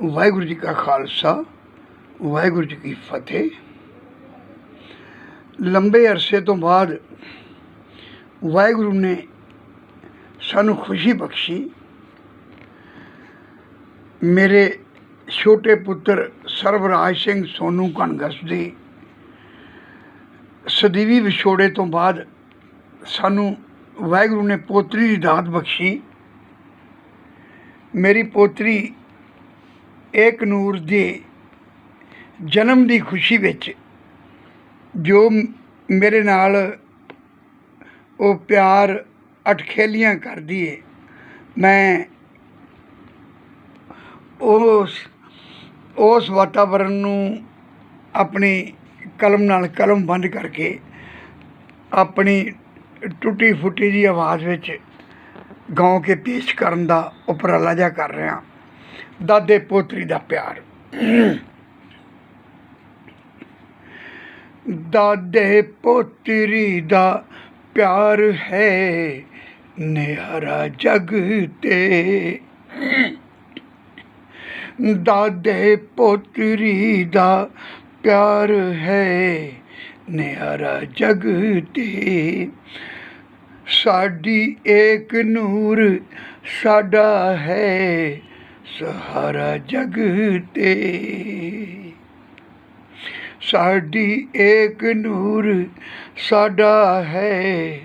ਵਾਹਿਗੁਰੂ ਜੀ ਕਾ ਖਾਲਸਾ, ਵਾਹਿਗੁਰੂ ਜੀ ਕੀ ਫਤਿਹ। ਲੰਬੇ ਅਰਸੇ ਤੋਂ ਬਾਅਦ ਵਾਹਿਗੁਰੂ ਨੇ ਸਾਨੂੰ ਖੁਸ਼ੀ ਬਖਸ਼ੀ। ਮੇਰੇ ਛੋਟੇ ਪੁੱਤਰ ਸਰਵਰਾਜ ਸਿੰਘ ਸੋਨੂ ਕਣਗਸ ਦੀ ਸਦੀਵੀ ਵਿਛੋੜੇ ਤੋਂ ਬਾਅਦ ਸਾਨੂੰ ਵਾਹਿਗੁਰੂ ਨੇ ਪੋਤਰੀ ਦੀ ਦਾਤ ਬਖਸ਼ੀ। ਮੇਰੀ ਪੋਤਰੀ ਏਕ ਨੂਰ ਦੇ ਜਨਮ ਦੀ ਖੁਸ਼ੀ ਵਿੱਚ ਜੋ ਮੇਰੇ ਨਾਲ ਉਹ ਪਿਆਰ ਅਟਖੇਲੀਆਂ ਕਰਦੀ ਏ, ਮੈਂ ਉਸ ਉਸ ਵਾਤਾਵਰਣ ਨੂੰ ਆਪਣੀ ਕਲਮ ਨਾਲ ਕਲਮ ਬੰਦ ਕਰਕੇ ਆਪਣੀ ਟੁੱਟੀ ਫੁੱਟੀ ਦੀ ਆਵਾਜ਼ ਵਿੱਚ ਗਾਉ ਕੇ ਪੇਸ਼ ਕਰਨ ਦਾ ਉਪਰਾਲਾ ਜਿਹਾ ਕਰ ਰਿਹਾ। ਦਾਦੇ ਪੋਤਰੀ ਦਾ ਪਿਆਰ। ਦਾਦੇ ਪੋਤਰੀ ਦਾ ਪਿਆਰ ਹੈ ਨਿਹਾਰਾ ਜਗ ਤੇ। ਦਾਦੇ ਪੋਤਰੀ ਦਾ ਪਿਆਰ ਹੈ ਨਿਹਾਰਾ ਜਗ ਤੇ। ਸਾਡੀ ਏਕ ਨੂਰ ਸਾਡਾ ਹੈ, ਸਹਾਰਾ ਜਗ ਤੇ। ਸਾਡੀ ਏਕ ਨੂਰ ਸਾਡਾ ਹੈ,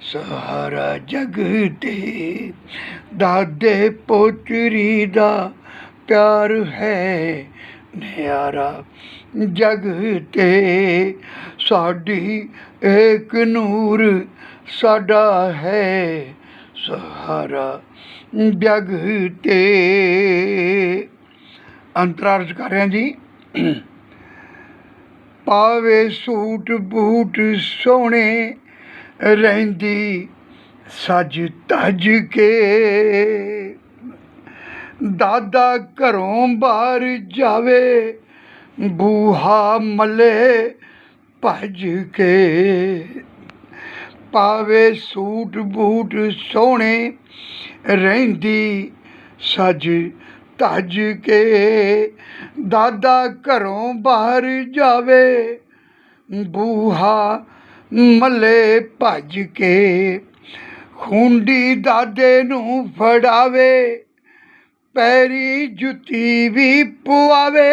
ਸਹਾਰਾ ਜਗ ਤੇ। ਦਾਦੇ ਪੋਤਰੀ ਦਾ ਪਿਆਰ ਹੈ ਨਿਆਰਾ ਜਗ ਤੇ ਸਾਡੀ ਏਕ ਨੂਰ ਸਾਡਾ ਹੈ ਸਹਾਰਾ, ਜਗ ਤੇ। ਅੰਤਰਾਰਜ ਕਰ ਰਿਹਾ ਜੀ। ਪਾਵੇ ਸੂਟ ਬੂਟ ਸੋਹਣੇ ਰਹਿੰਦੀ ਸਜ ਤਜ ਕੇ। ਦਾਦਾ ਘਰੋਂ ਬਾਹਰ ਜਾਵੇ, ਬੂਹਾ ਮੱਲੇ ਭੱਜ ਕੇ ਪਾਵੇ ਸੂਟ ਬੂਟ ਸੋਹਣੇ, ਰਹਿੰਦੀ ਸਜ ਧੱਜ ਕੇ। ਦਾਦਾ ਘਰੋਂ ਬਾਹਰ ਜਾਵੇ, ਬੂਹਾ ਮੱਲੇ ਭੱਜ ਕੇ। ਖੁੰਡੀ ਦਾਦੇ ਨੂੰ ਫੜਾਵੇ ਪੈਰੀ ਜੁੱਤੀ ਵੀ ਪਵਾਵੇ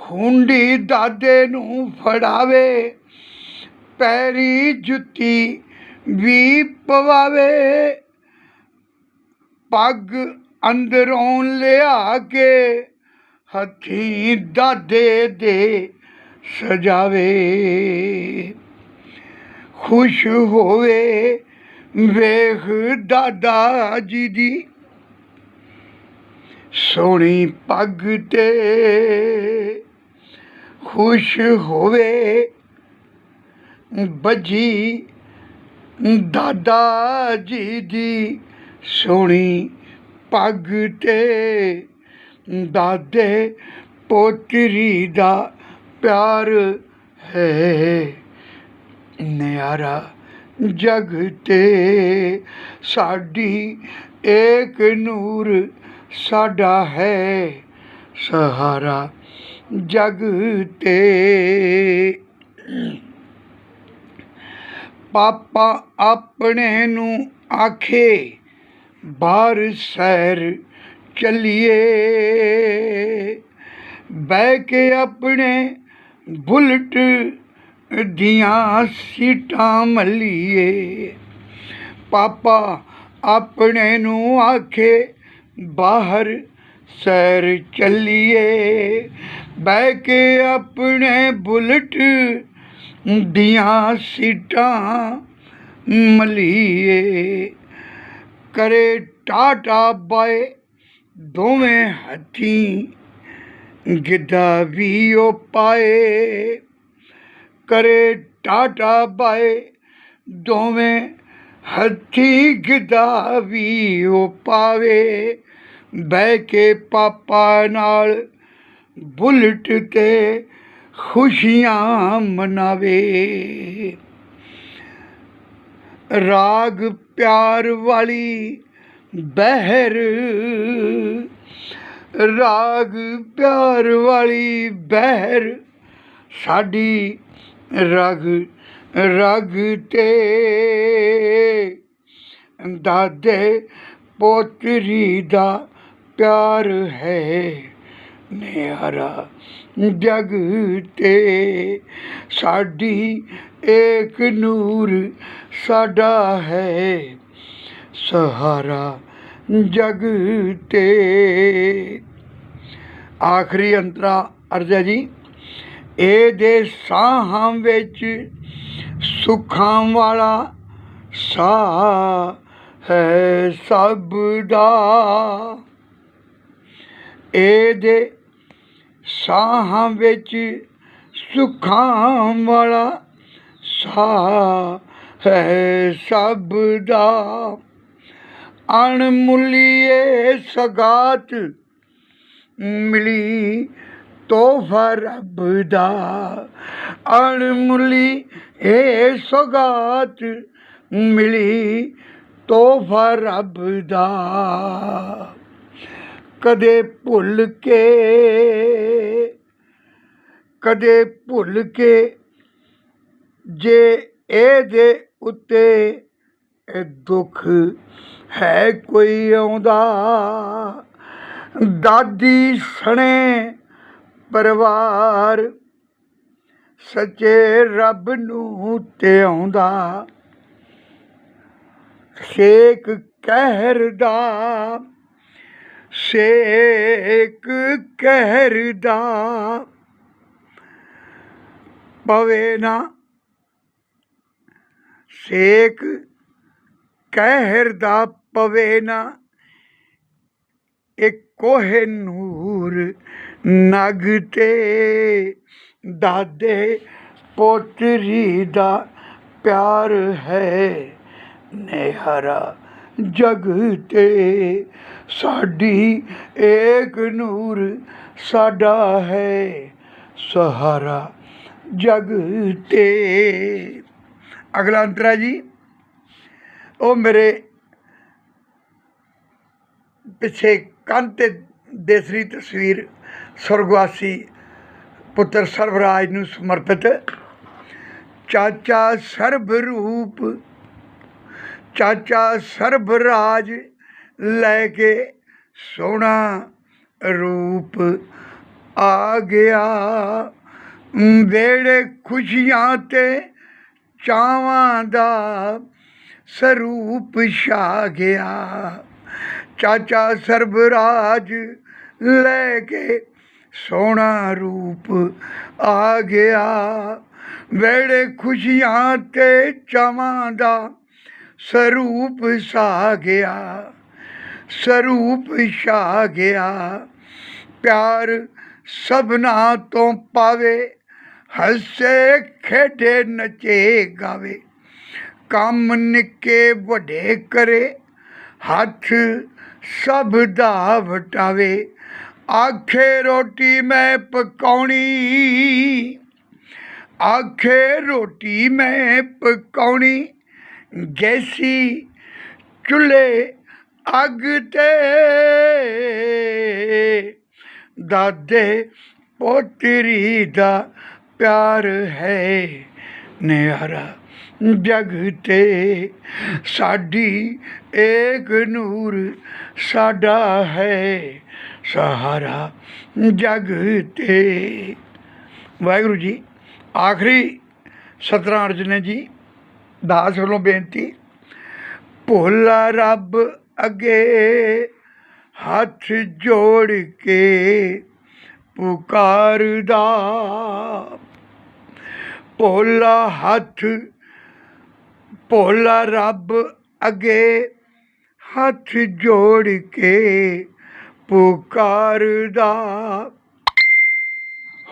ਖੁੰਡੀ ਦਾਦੇ ਨੂੰ ਫੜਾਵੇ, ਪੈਰੀ ਜੁੱਤੀ ਵੀ ਪਵਾਵੇ। ਪੱਗ ਅੰਦਰੋਂ ਲਿਆ ਕੇ ਹੱਥੀਂ ਦਾਦੇ ਦੇ ਸਜਾਵੇ। ਖੁਸ਼ ਹੋਵੇ, ਵੇਖ ਦਾਦਾ ਜੀ ਦੀ ਸੋਹਣੀ ਪੱਗ ਤੇ ਖੁਸ਼ ਹੋਵੇ। ਬੱਜੀ ਦਾਦਾ ਜੀ ਦੀ ਸੋਹਣੀ ਪੱਗ ਤੇ ਦਾਦੇ ਪੋਤਰੀ ਦਾ ਪਿਆਰ ਹੈ। ਨਿਆਰਾ ਜਗ ਤੇ ਸਾਡੀ ਏਕ ਨੂਰ ਸਾਡਾ ਹੈ ਸਹਾਰਾ ਜਗ ਤੇ। ਪਾਪਾ ਆਪਣੇ ਨੂੰ ਆਖੇ, ਬਾਹਰ ਸੈਰ ਚੱਲੀਏ। ਬਹਿ ਕੇ ਆਪਣੇ ਬੁਲਟ ਦੀਆਂ ਸੀਟਾਂ ਮੱਲੀਏ। ਪਾਪਾ ਆਪਣੇ ਨੂੰ ਆਖੇ ਬਾਹਰ ਸੈਰ ਚੱਲੀਏ ਬਹਿ ਕੇ ਆਪਣੇ ਬੁਲਟ ਦੀਆਂ ਸੀਟਾਂ ਮਲੀਏ ਕਰੇ ਟਾਟਾ ਬਾਏ ਦੋਵੇਂ ਹੱਥੀਂ ਗਿੱਧਾ ਵੀ ਉਹ ਪਾਏ ਕਰੇ ਟਾਟਾ ਬਾਏ ਦੋਵੇਂ ਹੱਥੀ ਗਿੱਧਾ ਵੀ ਉਹ ਪਾਵੇ, ਬਹਿ ਕੇ ਪਾਪਾ ਨਾਲ ਬੁਲਟ ਤੇ ਖੁਸ਼ੀਆਂ ਮਨਾਵੇ। ਰਾਗ ਪਿਆਰ ਵਾਲੀ ਬਹਿਰ, ਰਾਗ ਪਿਆਰ ਵਾਲੀ ਬਹਿਰ, ਸਾਡੀ ਰਗ ਰਗ ਤੇ ਦਾਦੇ ਪੋਤਰੀ ਦਾ ਪਿਆਰ ਹੈ। ਨਿਆਰਾ ਜਗ ਤੇ ਸਾਡੀ ਏਕ ਨੂਰ ਸਾਡਾ ਹੈ। ਸਹਾਰਾ ਜਗ ਤੇ। ਆਖਰੀ ਅੰਤਰਾ ਅਰਜਾ ਜੀ। ਇਹ ਦੇ ਸਾਹਾਂ ਵਿੱਚ ਸੁਖਾਂ ਵਾਲਾ ਸਾਹ ਹੈ ਸਭ ਦਾ ਇਹਦੇ ਸਾਹਾਂ ਵਿੱਚ ਸੁੱਖਾਂ ਵਾਲਾ ਸਾਹ ਹੈ ਸਭ ਦਾ। ਅਣਮੁੱਲੀਏ ਸਗਾਤ ਮਿਲੀ ਤੋਹਫਾ ਰੱਬ ਦਾ। ਅਣਮੁੱਲੀ ਇਹ ਸਗਾਤ ਮਿਲੀ ਤੋਹਫਾ ਰੱਬ ਦਾ। ਕਦੇ ਭੁੱਲ ਕੇ, ਕਦੇ ਭੁੱਲ ਕੇ ਜੇ ਇਹਦੇ ਉੱਤੇ ਦੁੱਖ ਹੈ ਕੋਈ ਆਉਂਦਾ। ਦਾਦੀ ਸਣੇ ਪਰਿਵਾਰ ਸੱਚੇ ਰੱਬ ਨੂੰ ਤੇ ਆਉਂਦਾ। ਸ਼ੇਕ ਕਹਿਰ ਦਾ ਸ਼ੇਕ ਕਹਿਰ ਦਾ ਪਵੇ ਨਾ ਸ਼ੇਕ ਕਹਿਰ ਦਾ ਪਵੇ ਨਾ ਇੱਕ ਕੋਹੇ ਨੂਰ ਨਗਤੇ ਦਾਦੇ ਪੋਤਰੀ ਦਾ ਪਿਆਰ ਹੈ। ਨਿਹਰਾ ਜਗ ਤੇ ਸਾਡੀ ਏਕ ਨੂਰ ਸਾਡਾ ਹੈ। ਸਹਾਰਾ ਜਗ ਤੇ। ਅਗਲਾ ਅੰਤਰਾ ਜੀ, ਉਹ ਮੇਰੇ ਪਿੱਛੇ ਕੰਨ ਤੇ ਦੇਸਰੀ ਤਸਵੀਰ ਸੁਰਗਵਾਸੀ ਪੁੱਤਰ ਸਰਵਰਾਜ ਨੂੰ ਸਮਰਪਿਤ। ਚਾਚਾ ਸਰਬ ਰੂਪ ਚਾਚਾ ਸਰਬਰਾਜ ਲੈ ਕੇ ਸੋਹਣਾ ਰੂਪ ਆ ਗਿਆ। ਵੇੜੇ ਖੁਸ਼ੀਆਂ ਤੇ ਚਾਵਾਂ ਦਾ ਸਰੂਪ ਛਾ ਗਿਆ। ਚਾਚਾ ਸਰਬਰਾਜ ਲੈ ਕੇ ਸੋਹਣਾ ਰੂਪ ਆ ਗਿਆ। ਵੇੜੇ ਖੁਸ਼ੀਆਂ ਤੇ ਚਾਵਾਂ ਦਾ ਸਰੂਪ ਛਾ ਗਿਆ। ਸਰੂਪ ਛਾ ਗਿਆ। ਪਿਆਰ ਸਭਨਾ ਤੋਂ ਪਾਵੇ, ਹੱਸੇ ਖੇਡੇ ਨੱਚੇ ਗਾਵੇ। ਕੰਮ ਨਿੱਕੇ ਵੱਡੇ ਕਰੇ, ਹੱਥ ਸਭ ਦਾ ਵਟਾਵੇ। ਆਖੇ ਰੋਟੀ ਮੈਂ ਪਕਾਉਣੀ। ਆਖੇ ਰੋਟੀ ਮੈਂ ਪਕਾਉਣੀ। ਗੈਸੀ ਚੁੱਲ੍ਹੇ ਅੱਗ ਤੇ ਦਾਦੇ ਪੋਤਰੀ ਦਾ ਪਿਆਰ ਹੈ ਨਿਆਰਾ ਜਗ ਤੇ ਸਾਡੀ ਏਕ ਨੂਰ ਸਾਡਾ ਹੈ। ਸਹਾਰਾ ਜਗ ਤੇ ਵਾਹਿਗੁਰੂ ਜੀ, ਆਖਰੀ ਸਤਰਾਂ ਅਰਜਨ ਜੀ, ਦਾਸ ਵੱਲੋਂ ਬੇਨਤੀ, ਭੋਲਾ ਰੱਬ ਅੱਗੇ ਹੱਥ ਜੋੜ ਕੇ ਪੁਕਾਰਦਾ। ਭੋਲਾ ਹੱਥ ਭੋਲਾ ਰੱਬ ਅੱਗੇ ਹੱਥ ਜੋੜ ਕੇ ਪੁਕਾਰਦਾ।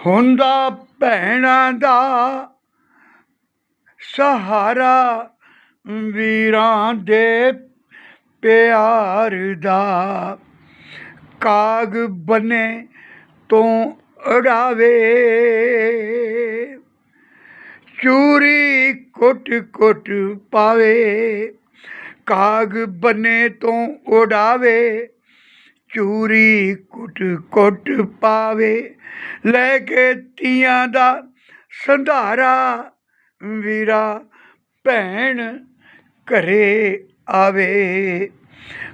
ਹੁੰਦਾ ਭੈਣਾਂ ਦਾ ਸਹਾਰਾ ਵੀਰਾਂ ਦੇ ਪਿਆਰ ਦਾ। ਕਾਗ ਬਨੇ ਤੋਂ ਉਡਾਵੇ ਚੂਰੀ ਕੁੱਟ ਕੁੱਟ ਪਾਵੇ, ਕਾਗ ਬੰਨੇ ਤੋਂ ਉਡਾਵੇ, ਚੂਰੀ ਕੁੱਟ ਕੁੱਟ ਪਾਵੇ, ਲੈ ਕੇ ਤੀਆਂ ਦਾ ਸੰਧਾਰਾ ਵੀਰਾ ਭੈਣ ਘਰੇ ਆਵੇ।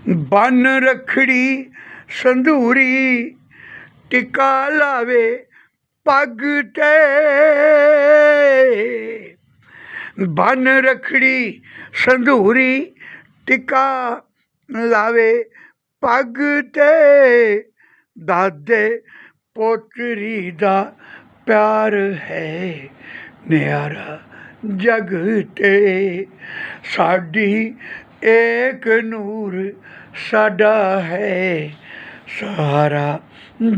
ਬੰਨ ਰਖੜੀ ਸੰਧੂਰੀ ਟਿਕਾ ਲਾਵੇ ਪੱਗ ਤੇ ਬੰਨ ਰਖੜੀ, ਸੰਧੂਰੀ ਟਿਕਾ ਲਾਵੇ ਪੱਗ ਤੇ ਦਾਦੇ ਪੋਤਰੀ ਦਾ ਪਿਆਰ ਹੈ ਨਿਆਰਾ ਜਗ ਤੇ। ਸਾਡੀ ਏਕ ਨੂਰ ਸਾਡਾ ਹੈ ਸਹਾਰਾ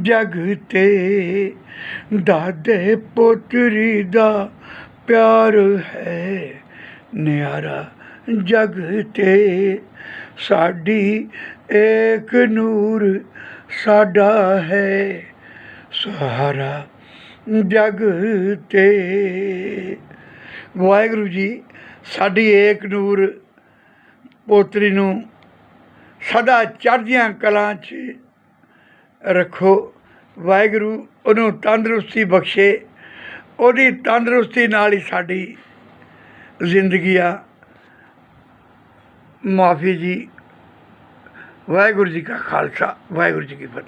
ਜਗ ਤੇ ਦਾਦੇ ਪੋਤਰੀ ਦਾ ਪਿਆਰ ਹੈ। ਨਿਆਰਾ ਜਗ ਤੇ ਸਾਡੀ ਏਕ ਨੂਰ ਸਾਡਾ ਹੈ। ਸਹਾਰਾ ਜਗ ਤੇ ਵਾਹਿਗੁਰੂ ਜੀ, ਸਾਡੀ ਏਕ ਨੂਰ ਪੋਤਰੀ ਨੂੰ ਸਦਾ ਚੜ੍ਹਦੀਆਂ ਕਲਾਂ 'ਚ ਰੱਖੋ। ਵਾਹਿਗੁਰੂ ਉਹਨੂੰ ਤੰਦਰੁਸਤੀ ਬਖਸ਼ੇ। ਉਹਦੀ ਤੰਦਰੁਸਤੀ ਨਾਲ ਹੀ ਸਾਡੀ ਜ਼ਿੰਦਗੀ ਆ। ਮਾਫੀ ਜੀ। ਵਾਹਿਗੁਰੂ ਜੀ ਕਾ ਖਾਲਸਾ। ਵਾਹਿਗੁਰੂ ਜੀ ਕੀ ਫਤਿਹ।